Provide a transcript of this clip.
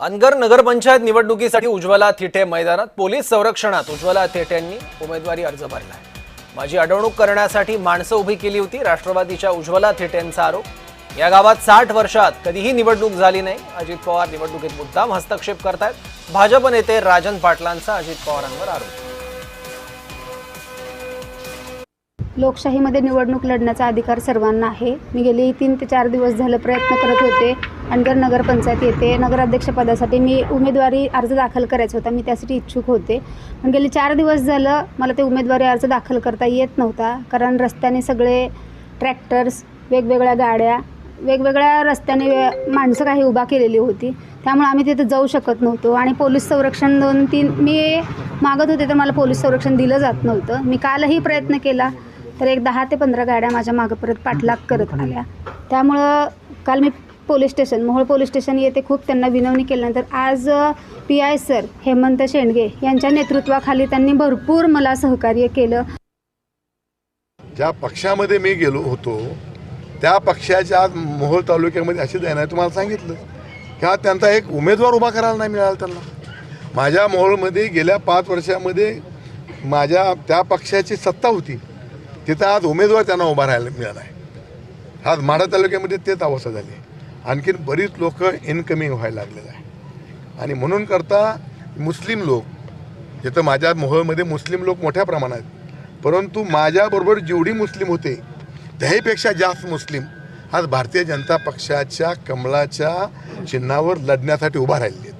अनगर नगरपंचायत निवडणुकीसाठी उज्ज्वला थिटे मैदानात पोलीस संरक्षणात उज्ज्वला थिटेंनी उमेदवारी अर्ज भरला माझी अडवणूक करण्यासाठी माणसं उभी केली होती राष्ट्रवादीच्या उज्ज्वला थिटेंचा आरोप. या गावात साठ वर्षात कधीही निवडणूक झाली नाही अजित पवार निवडणुकीत मुद्दाम हस्तक्षेप करतायत. भाजप नेते राजन पाटलांचा अजित पवारांवर आरोप. लोकशाहीमध्ये निवडणूक लढण्याचा अधिकार सर्वांना आहे. मी गेली तीन ते चार दिवस झालं प्रयत्न करत होते. अनगर नगरपंचायत येते नगराध्यक्षपदासाठी मी उमेदवारी अर्ज दाखल करायचा होता. मी त्यासाठी इच्छुक होते. पण गेले चार दिवस झालं मला ते उमेदवारी अर्ज दाखल करता येत नव्हता. कारण रस्त्याने सगळे ट्रॅक्टर्स वेगवेगळ्या गाड्या वेगवेगळ्या रस्त्याने माणसं काही उभा केलेली होती. त्यामुळे आम्ही तिथं जाऊ शकत नव्हतो. आणि पोलीस संरक्षण दोन तीन मी मागत होते तर मला पोलीस संरक्षण दिलं जात नव्हतं. मी कालही प्रयत्न केला. तर एक दहा ते पंधरा गाड्या माझ्या मागं परत पाठलाग करत आल्या. त्यामुळं काल मी police station Mohol police station येथे खूप त्यांना विनवणी केल्यानंतर आज P I sir Hemant Shendge यांच्या नेतृत्वाखाली त्यांनी भरपूर मला सहकार्य केलं. ज्या पक्षामध्ये मी गेलो होतो त्या पक्षाच्या आज मोहोळ तालुक्यामध्ये अशी आहे नाही तुम्हाला सांगितलं. की त्यांचा एक उमेदवार उभा करायला नाही मिळाला त्यांना. माझ्या मोहोळमध्ये गेल्या पाच वर्षामध्ये माझ्या त्या पक्षाची सत्ता होती. तिथं आज उमेदवार त्यांना उभा राहायला मिळाला आहे. आज माढा तालुक्यामध्ये तेच अवस्था झाली. आणखीन बरीच लोक इनकमिंग व्हायला लागलेलं आहे. आणि म्हणून करता मुस्लिम लोक जिथं माझ्या मोहळमध्ये मुस्लिम लोक मोठ्या प्रमाणात परंतु माझ्याबरोबर जेवढी मुस्लिम होते त्याहीपेक्षा जास्त मुस्लिम आज भारतीय जनता पक्षाच्या कमलाच्या चिन्हावर लढण्यासाठी उभा राहिले